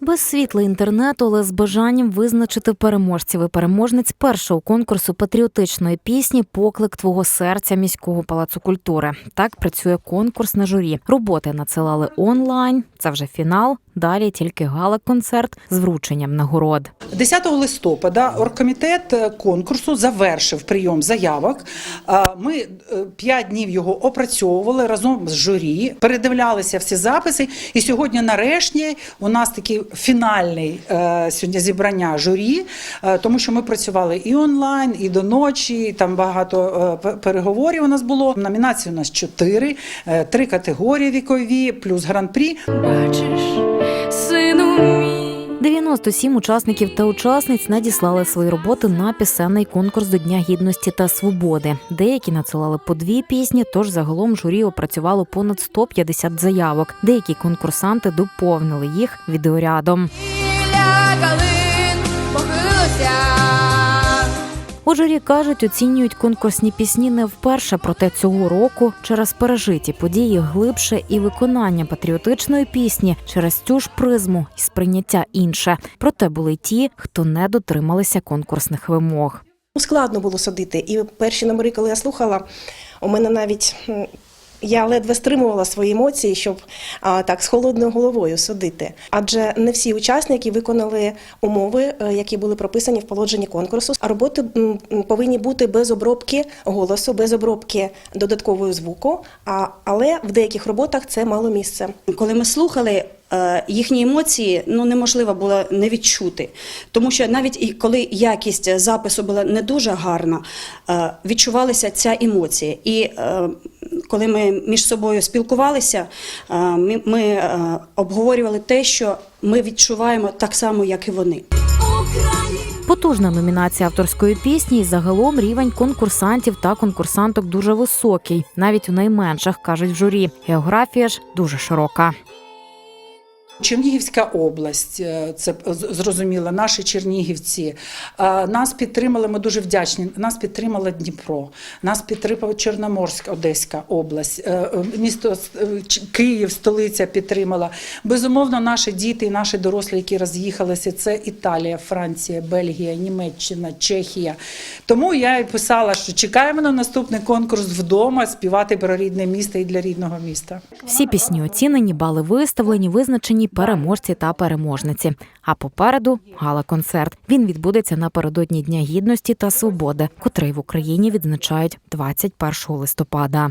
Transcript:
Без світла інтернету, але з бажанням визначити переможців і переможниць першого конкурсу патріотичної пісні Поклик твого серця міського палацу культури. Так працює конкурс на журі. Роботи надсилали онлайн. Це вже фінал. Далі тільки гала-концерт з врученням нагород. 10 листопада оргкомітет е, конкурсу завершив прийом заявок. Ми е, п'ять днів його опрацьовували разом з журі, передивлялися всі записи. І сьогодні, нарешті, у нас такий фінальний е, сьогодні зібрання журі, тому що ми працювали і онлайн, і до ночі. і Там багато переговорів у нас було. Номінацій у нас чотири, три категорії вікові, плюс гран-прі. Бачиш. 97 учасників та учасниць надіслали свої роботи на пісенний конкурс до Дня гідності та свободи. Деякі надсилали по дві пісні, тож загалом журі опрацювало понад 150 заявок. Деякі конкурсанти доповнили їх відеорядом. Біля калин похилися. У журі кажуть, оцінюють конкурсні пісні не вперше, проте цього року через пережиті події глибше і виконання патріотичної пісні через цю ж призму і сприйняття інше. Проте були ті, хто не дотрималися конкурсних вимог. Ну, Складно було судити. І перші номери, коли я слухала, у мене навіть я ледве стримувала свої емоції, щоб так з холодною головою судити. Адже не всі учасники виконали умови, е, які були прописані в положенні конкурсу. А роботи повинні бути без обробки голосу, без обробки додаткового звуку. Але в деяких роботах це мало місце. Коли ми слухали. е, Їхні емоції ну неможливо було не відчути, тому що навіть і коли якість запису була не дуже гарна, е, відчувалася ця емоція. І коли ми між собою спілкувалися, ми, ми обговорювали те, що ми відчуваємо так само, як і вони. Потужна номінація авторської пісні і загалом рівень конкурсантів та конкурсанток дуже високий, навіть у найменших кажуть в журі. Географія ж дуже широка. Чернігівська область, е, це зрозуміло, наші чернігівці. Е, Нас підтримали, ми дуже вдячні. Нас підтримала Дніпро, нас підтримала Чорноморська, Одеська область, е, місто Київ, столиця підтримала. Безумовно, наші діти і наші дорослі, які роз'їхалися, це Італія, Франція, Бельгія, Німеччина, Чехія. Тому я і писала, що чекаємо на наступний конкурс вдома співати про рідне місто і для рідного міста. Всі пісні оцінені, бали виставлені, визначені переможці та переможниці. А попереду гала-концерт. Він відбудеться напередодні Дня гідності та свободи, котрий в Україні відзначають 21 листопада.